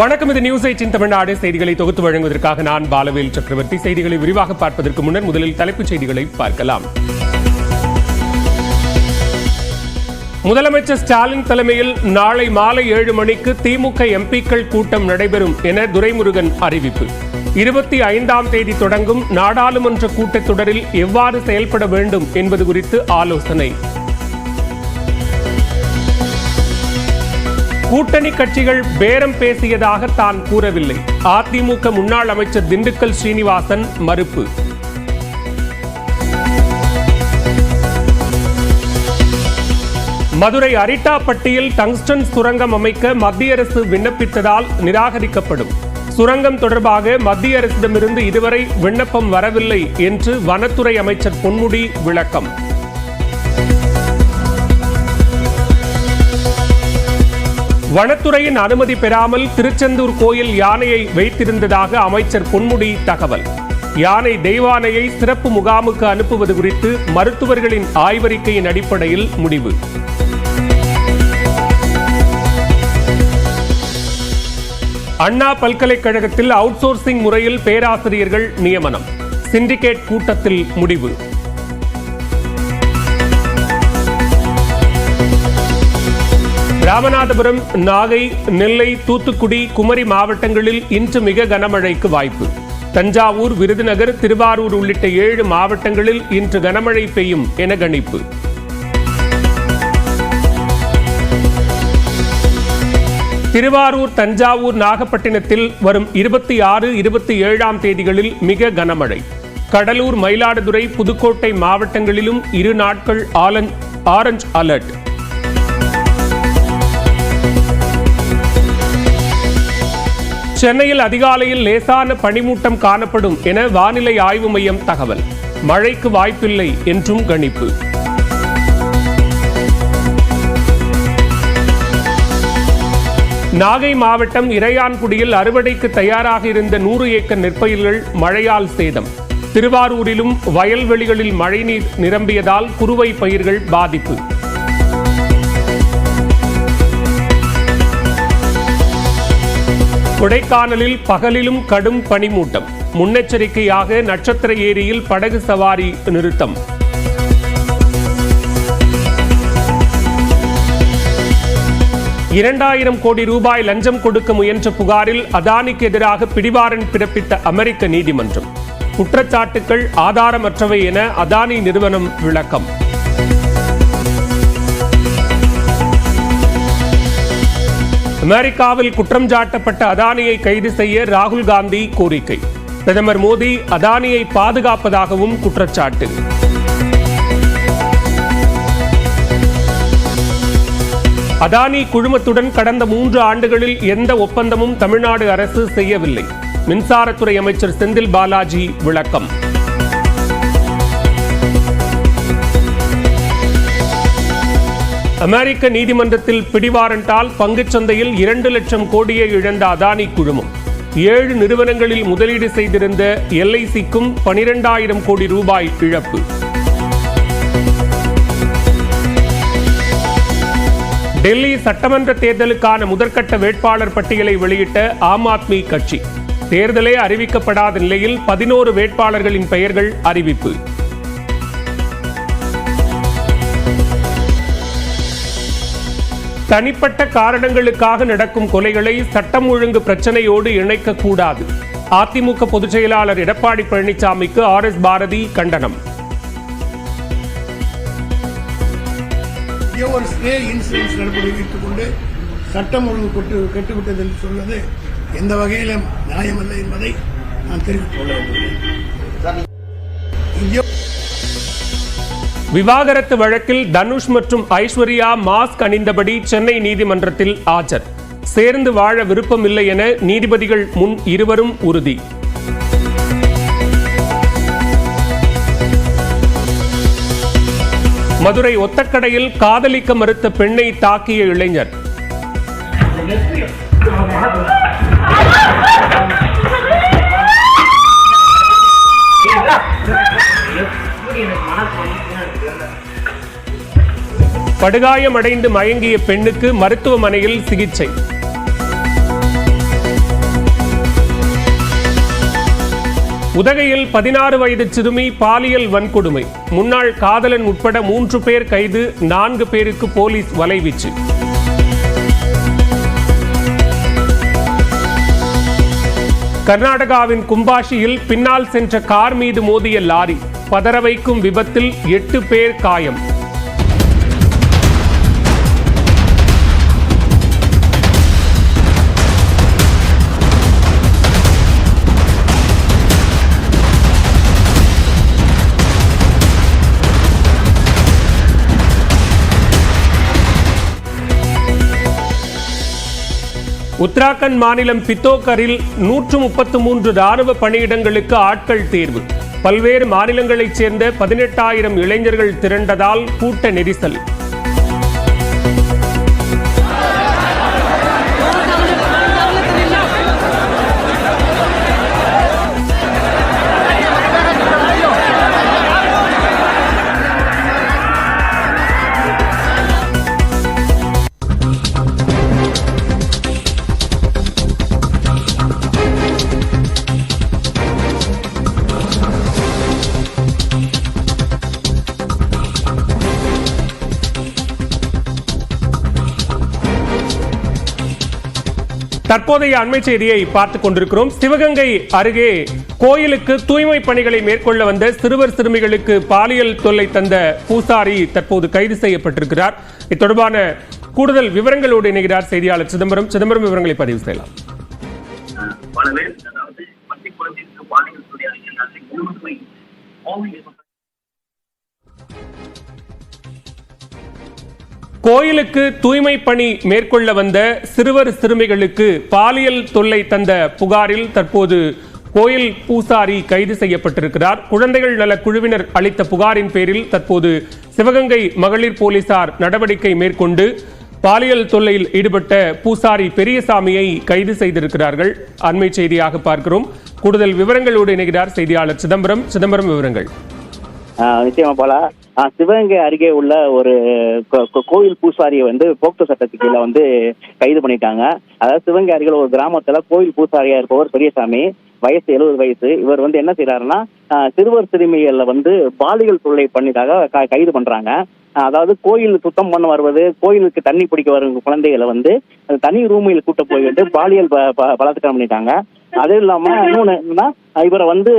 வணக்கம் இது news eighteen Tamil Nadu. செய்திகளை தொகுத்து வழங்குவதற்காக நான் பாலவேல் சக்கரவர்த்தி. செய்திகளை விரிவாக பார்ப்பதற்கு முன்னர் முதலில் தலைப்புச் செய்திகளை பார்க்கலாம். முதலமைச்சர் ஸ்டாலின் தலைமையில் நாளை மாலை ஏழு மணிக்கு திமுக எம்பிக்கள் கூட்டம் நடைபெறும் என துரைமுருகன் அறிவிப்பு. இருபத்தி ஐந்தாம் தேதி தொடங்கும் நாடாளுமன்ற கூட்டத்தொடரில் எவ்வாறு செயல்பட வேண்டும் என்பது குறித்து ஆலோசனை. கூட்டணி கட்சிகள் பேரம் பேசியதாக தான் கூறவில்லை. அதிமுக முன்னாள் அமைச்சர் திண்டுக்கல் ஸ்ரீனிவாசன் மறுப்பு. மதுரை அரிட்டாப்பட்டியில் டங்ஸ்டன் சுரங்கம் அமைக்க மத்திய அரசு விண்ணப்பித்ததால் நிராகரிக்கப்படும். சுரங்கம் தொடர்பாக மத்திய அரசிடமிருந்து இதுவரை விண்ணப்பம் வரவில்லை என்று வனத்துறை அமைச்சர் பொன்முடி விளக்கம். வனத்துறையின் அனுமதி பெறாமல் திருச்செந்தூர் கோயில் யானையை வைத்திருந்ததாக அமைச்சர் பொன்முடி தகவல். யானை தெய்வானையை சிறப்பு முகாமுக்கு அனுப்புவது குறித்து மருத்துவர்களின் ஆய்வறிக்கையின் அடிப்படையில் முடிவு. அண்ணா பல்கலைக்கழகத்தில் அவுட்சோர்சிங் முறையில் பேராசிரியர்கள் நியமனம். சிண்டிகேட் கூட்டத்தில் முடிவு. ராமநாதபுரம் நாகை நெல்லை தூத்துக்குடி குமரி மாவட்டங்களில் இன்று மிக கனமழைக்கு வாய்ப்பு. தஞ்சாவூர் விருதுநகர் திருவாரூர் உள்ளிட்ட ஏழு மாவட்டங்களில் இன்று கனமழை பெய்யும் என கணிப்பு. திருவாரூர் தஞ்சாவூர் நாகப்பட்டினத்தில் வரும் இருபத்தி ஆறு இருபத்தி ஏழாம் தேதிகளில் மிக கனமழை. கடலூர் மயிலாடுதுறை புதுக்கோட்டை மாவட்டங்களிலும் இரு நாட்கள் ஆலன் ஆரஞ்ச் அலர்ட். சென்னையில் அதிகாலையில் லேசான பனிமூட்டம் காணப்படும் என வானிலை ஆய்வு மையம் தகவல். மழைக்கு வாய்ப்பில்லை என்றும் கணிப்பு. நாகை மாவட்டம் இறையான்குடியில் அறுவடைக்கு தயாராக இருந்த நூறு ஏக்கர் நெற்பயிர்கள் மழையால் சேதம். திருவாரூரிலும் வயல்வெளிகளில் மழைநீர் நிரம்பியதால் குறுவை பயிர்கள் பாதிப்பு. கொடைக்கானலில் பகலிலும் கடும் பனிமூட்டம். முன்னெச்சரிக்கையாக நட்சத்திர ஏரியில் படகு சவாரி நிறுத்தம். இரண்டாயிரம் கோடி ரூபாய் லஞ்சம் கொடுக்க முயன்ற புகாரில் அதானிக்கு எதிராக பிடிவாரன் பிறப்பித்த அமெரிக்க நீதிமன்றம். குற்றச்சாட்டுகள் ஆதாரமற்றவை என அதானி நிறுவனம் விளக்கம். அமெரிக்காவில் குற்றம் சாட்டப்பட்ட அதானியை கைது செய்ய ராகுல் காந்தி கோரிக்கை. பிரதமர் மோடி அதானியை பாதுகாப்பதாகவும் குற்றச்சாட்டு. அதானி குழுமத்துடன் கடந்த மூன்று ஆண்டுகளில் எந்த ஒப்பந்தமும் தமிழ்நாடு அரசு செய்யவில்லை. மின்சாரத்துறை அமைச்சர் செந்தில் பாலாஜி விளக்கம். அமெரிக்க நீதிமன்றத்தில் பிடிவாரண்டால் பங்குச்சந்தையில் இரண்டு லட்சம் கோடியை இழந்த அதானி குழுமம். ஏழு நிறுவனங்களில் முதலீடு செய்திருந்த எல்ஐசிக்கும் பனிரெண்டாயிரம் கோடி ரூபாய் இழப்பு. டெல்லி சட்டமன்ற தேர்தலுக்கான முதற்கட்ட வேட்பாளர் பட்டியலை வெளியிட்ட ஆம் ஆத்மி கட்சி. தேர்தலே அறிவிக்கப்படாத நிலையில் பதினோரு வேட்பாளர்களின் பெயர்கள் அறிவிப்பு. தனிப்பட்ட காரணங்களுக்காக நடக்கும் கொலைகளை சட்டம் ஒழுங்கு பிரச்சனையோடு இணைக்கக்கூடாது. அதிமுக பொதுச் செயலாளர் எடப்பாடி பழனிசாமிக்கு ஆர் எஸ் பாரதி கண்டனம். ஒரு ஸ்டே இன்சூரன்ஸ் நடைமுறை கொண்டு சட்டம் ஒழுங்கு கொட்டு கெட்டுவிட்டது என்று சொல்வது எந்த வகையிலும் நியாயமல்ல என்பதை நான் தெரிவித்துக் கொள்ள விவாகரத்து வழக்கில் தனுஷ் மற்றும் ஐஸ்வர்யா மாஸ்க் அணிந்தபடி சென்னை நீதிமன்றத்தில் ஆஜர். சேர்ந்து வாழ விருப்பமில்லை என நீதிபதிகள் முன் இருவரும் உறுதி. மதுரை ஒத்தக்கடையில் காதலிக்க மறுத்த பெண்ணை தாக்கிய இளைஞர். படுகாயமடைந்து மயங்கிய பெண்ணுக்கு மருத்துவமனையில் சிகிச்சை. உதகையில் பதினாறு வயது சிறுமி பாலியல் வன்கொடுமை. முன்னாள் காதலன் உட்பட மூன்று பேர் கைது நான்கு பேருக்கு போலீஸ் வலைவீச்சு. கர்நாடகாவின் கும்பாஷியில் பின்னால் சென்ற கார் மீது மோதிய லாரி பதற வைக்கும் விபத்தில் எட்டு பேர் காயம். உத்தராகண்ட் மாநிலம் பித்தோகரில் நூற்று முப்பத்து மூன்று ராணுவ பணியிடங்களுக்கு ஆட்கள் தேர்வு. பல்வேறு மாநிலங்களைச் சேர்ந்த பதினெட்டாயிரம் இளைஞர்கள் திரண்டதால் கூட்ட நெரிசல். தற்போதைய அண்மை செய்தியை பார்த்துக் கொண்டிருக்கிறோம். சிவகங்கை அருகே கோயிலுக்கு தூய்மை பணிகளை மேற்கொள்ள வந்த சிறுவர் சிறுமிகளுக்கு பாலியல் தொல்லை தந்த பூசாரி தற்போது கைது செய்யப்பட்டிருக்கிறார். இது தொடர்பான கூடுதல் விவரங்களோடு இணைகிறார் செய்தியாளர் சிதம்பரம். சிதம்பரம் விவரங்களை பதிவு செய்யலாம். கோயிலுக்கு தூய்மை பணி மேற்கொள்ள வந்த சிறுவர் சிறுமிகளுக்கு பாலியல் தொல்லை தந்த புகாரில் தற்போது கோயில் பூசாரி கைது செய்யப்பட்டிருக்கிறார். குழந்தைகள் நல குழுவினர் அளித்த புகாரின் பேரில் தற்போது சிவகங்கை மகளிர் போலீசார் நடவடிக்கை மேற்கொண்டு பாலியல் தொல்லையில் ஈடுபட்ட பூசாரி பெரியசாமியை கைது செய்திருக்கிறார்கள். அண்மை செய்தியாக பார்க்கிறோம். கூடுதல் விவரங்களோடு இணைகிறார் செய்தியாளர் சிதம்பரம். சிதம்பரம் விவரங்கள். நிச்சயமா போல சிவகங்கை அருகே உள்ள ஒரு கோயில் பூசாரியை வந்து போக்சோ சட்டத்துக்கு கீழே வந்து கைது பண்ணிட்டாங்க. அதாவது சிவகங்கை அருகில் ஒரு கிராமத்துல கோயில் பூசாரியா இருப்பவர் பெரியசாமி வயசு எழுபது வயசு. இவர் வந்து என்ன செய்யறாருன்னா சிறுவர் சிறுமிகள்ல வந்து பாலியல் தொல்லை பண்ணிதாக க- கைது பண்றாங்க. அதாவது கோயில் சுத்தம் பண்ண வருவது கோயிலுக்கு தண்ணி பிடிக்க வரும் குழந்தைகளை வந்து தனி ரூமில் கூட்ட போயிட்டு பாலியல் ப- ப- பலாத்காரம் பண்ணிட்டாங்க. அது இல்லாம இன்னொன்னு என்னன்னா இவரை வந்து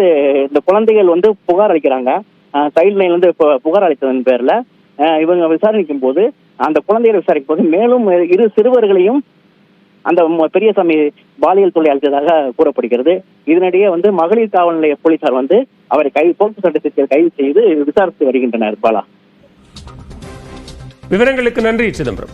இந்த குழந்தைகள் வந்து புகார் அளிக்கிறாங்க. சைல்ட் லைன்ல இருந்து பு- புகார் அளித்ததன் பேர்ல இவங்க விசாரிக்கும் போது அந்த குழந்தைகளை விசாரிக்கும் போது மேலும் இரு சிறுவர்களையும் அந்த பெரியசாமி பாலியல் தொழில் அளித்ததாக கூறப்படுகிறது. இதனிடையே வந்து மகளிர் காவல் நிலைய போலீசார் வந்து அவரை கை போக்கு சட்டத்திற்கு கைது செய்து விசாரித்து வருகின்றனர் பாலா. விவரங்களுக்கு நன்றி சிதம்பரம்.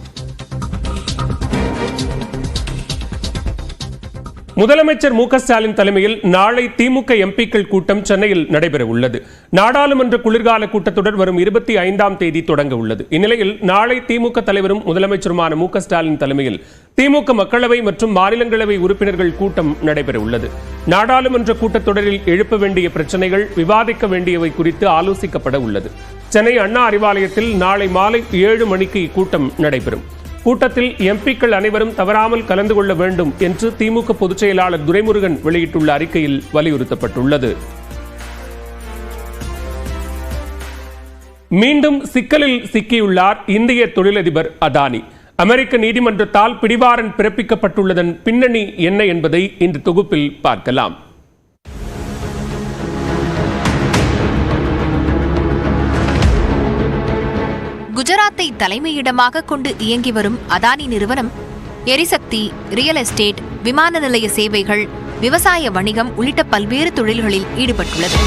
முதலமைச்சர் மு ஸ்டாலின் தலைமையில் நாளை திமுக எம்பிக்கள் கூட்டம் சென்னையில் நடைபெற உள்ளது நாடாளுமன்ற குளிர்கால கூட்டத்தொடர் வரும் இருபத்தி ஐந்தாம் தேதி தொடங்க உள்ளது. இந்நிலையில் நாளை திமுக தலைவரும் முதலமைச்சருமான மு ஸ்டாலின் தலைமையில் திமுக மக்களவை மற்றும் மாநிலங்களவை உறுப்பினர்கள் கூட்டம் நடைபெற உள்ளது நாடாளுமன்ற கூட்டத்தொடரில் எழுப்ப வேண்டிய பிரச்சனைகள் விவாதிக்க வேண்டியவை குறித்து ஆலோசிக்கப்பட உள்ளது. சென்னை அண்ணா அறிவாலயத்தில் நாளை மாலை ஏழு மணிக்கு இக்கூட்டம் நடைபெறும். கூட்டத்தில் எம்பிக்கள் அனைவரும் தவறாமல் கலந்து கொள்ள வேண்டும் என்று திமுக பொதுச் செயலாளர் துரைமுருகன் வெளியிட்டுள்ள அறிக்கையில் வலியுறுத்தப்பட்டுள்ளது. மீண்டும் சிக்கலில் சிக்கியுள்ளார் இந்திய தொழிலதிபர் அதானி. அமெரிக்க நீதிமன்றத்தால் பிடிவாரன் பிறப்பிக்கப்பட்டுள்ளதன் பின்னணி என்ன என்பதை இந்த தொகுப்பில் பார்க்கலாம். குஜராத்தை தலைமையிடமாக கொண்டு இயங்கி வரும் அதானி நிறுவனம் எரிசக்தி ரியல் எஸ்டேட் விமான நிலைய சேவைகள் விவசாய வணிகம் உள்ளிட்ட பல்வேறு தொழில்களில் ஈடுபட்டுள்ளது.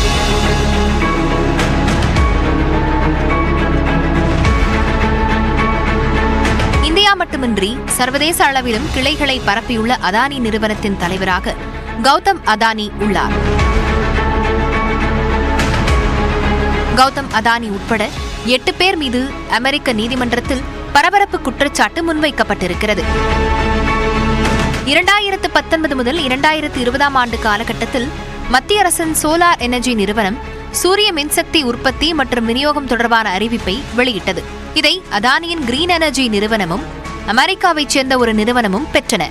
இந்தியா மட்டுமின்றி சர்வதேச அளவிலும் கிளைகளை பரப்பியுள்ள அதானி நிறுவனத்தின் தலைவராக கௌதம் அதானி உள்ளார். கௌதம் அதானி உட்பட எட்டு பேர் மீது அமெரிக்க நீதிமன்றத்தில் பரபரப்பு குற்றச்சாட்டு முன்வைக்கப்பட்டிருக்கிறது. இரண்டாயிரத்து பத்தொன்பது முதல் இரண்டாயிரத்து இருபதாம் ஆண்டு காலகட்டத்தில் மத்திய அரசின் சோலார் எனர்ஜி நிறுவனம் சூரிய மின்சக்தி உற்பத்தி மற்றும் விநியோகம் தொடர்பான அறிவிப்பை வெளியிட்டது. இதை அதானியின் கிரீன் எனர்ஜி நிறுவனமும் அமெரிக்காவைச் சேர்ந்த ஒரு நிறுவனமும் பெற்றன.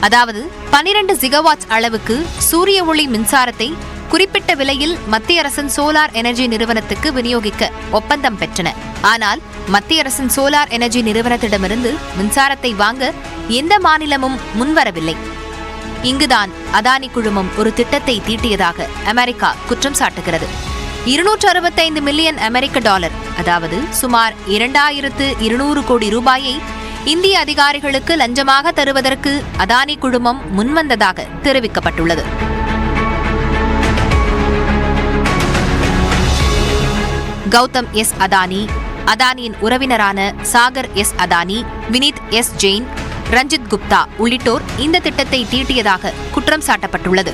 அதாவது பனிரெண்டு ஜிகவாட் அளவுக்கு சூரிய ஒளி மின்சாரத்தை குறிப்பிட்ட விலையில் மத்திய அரசின் சோலார் எனர்ஜி நிறுவனத்துக்கு விநியோகிக்க ஒப்பந்தம் பெற்றன. ஆனால் மத்திய அரசின் சோலார் எனர்ஜி நிறுவனத்திடமிருந்து மின்சாரத்தை வாங்க எந்த மாநிலமும் முன்வரவில்லை. இங்குதான் அதானி குழுமம் ஒரு திட்டத்தை தீட்டியதாக அமெரிக்கா குற்றம் சாட்டுகிறது. இருநூற்று அறுபத்தைந்து மில்லியன் அமெரிக்க டாலர் அதாவது சுமார் இரண்டாயிரத்து இருநூறு கோடி ரூபாயை இந்திய அதிகாரிகளுக்கு லஞ்சமாக தருவதற்கு அதானி குழுமம் முன்வந்ததாக தெரிவிக்கப்பட்டுள்ளது. கௌதம் எஸ் அதானி அதானியின் உறவினரான சாகர் எஸ் அதானி வினீத் எஸ் ஜெயின் ரஞ்சித் குப்தா உள்ளிட்டோர் இந்த திட்டத்தை தீட்டியதாக குற்றம் சாட்டப்பட்டுள்ளது.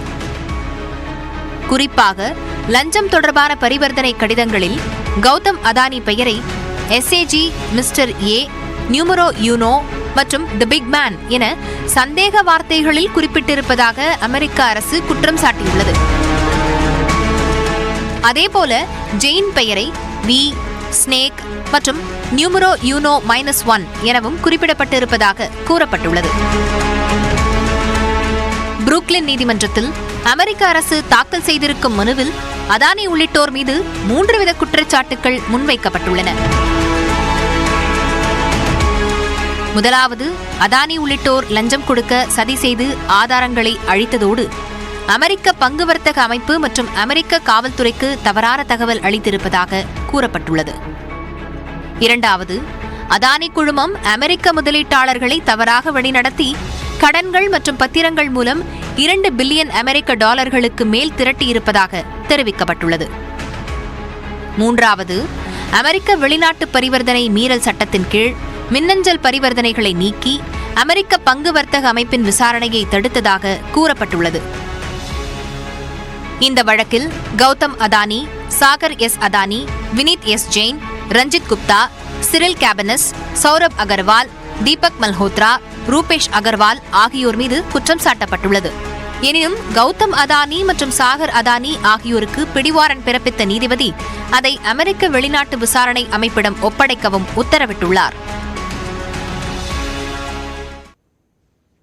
குறிப்பாக லஞ்சம் தொடர்பான பரிவர்த்தனை கடிதங்களில் கௌதம் அதானி பெயரை SAG mister A numero uno மற்றும் தி பிக் மேன் என சந்தேக வார்த்தைகளில் குறிப்பிட்டிருப்பதாக அமெரிக்க அரசு குற்றம் சாட்டியுள்ளது. அதேபோல ஜெயின் பெயரை வி ஸ்னேக் மற்றும் நியூமரோ யூனோ மைனஸ் ஒன் எனவும் குறிப்பிடப்பட்டிருப்பதாக கூறப்பட்டுள்ளது. புரூக்ளின் நீதிமன்றத்தில் அமெரிக்க அரசு தாக்கல் செய்திருக்கும் மனுவில் அதானி உள்ளிட்டோர் மீது மூன்று வித குற்றச்சாட்டுகள் முன்வைக்கப்பட்டுள்ளன. முதலாவது அதானி உள்ளிட்டோர் லஞ்சம் கொடுக்க சதி செய்து ஆதாரங்களை அழித்ததோடு அமெரிக்க பங்கு வர்த்தக அமைப்பு மற்றும் அமெரிக்க காவல்துறைக்கு தவறான தகவல் அளித்திருப்பதாக கூறப்பட்டுள்ளது. இரண்டாவது அதானி குழுமம் அமெரிக்க முதலீட்டாளர்களை தவறாக வழிநடத்தி கடன்கள் மற்றும் பத்திரங்கள் மூலம் இரண்டு பில்லியன் அமெரிக்க டாலர்களுக்கு மேல் திரட்டியிருப்பதாக தெரிவிக்கப்பட்டுள்ளது. மூன்றாவது அமெரிக்க வெளிநாட்டு பரிவர்த்தனை மீறல் சட்டத்தின் கீழ் மின்னஞ்சல் பரிவர்த்தனைகளை நீக்கி அமெரிக்க பங்கு வர்த்தக அமைப்பின் விசாரணையை தடுத்ததாக கூறப்பட்டுள்ளது. இந்த வழக்கில் Gautam Adani Sagar S Adani Vineet S Jain Ranjit Gupta Cyril Cabanes Saurabh Agarwal Deepak Malhotra Rupesh Agarwal ஆகியோர் மீது குற்றம் சாட்டப்பட்டுள்ளது. எனினும் கௌதம் அதானி மற்றும் சாகர் அதானி ஆகியோருக்கு பிடிவாரன் பிறப்பித்த நீதிபதி அதை அமெரிக்க வெளிநாட்டு விசாரணை அமைப்பிடம் ஒப்படைக்கவும் உத்தரவிட்டுள்ளார்.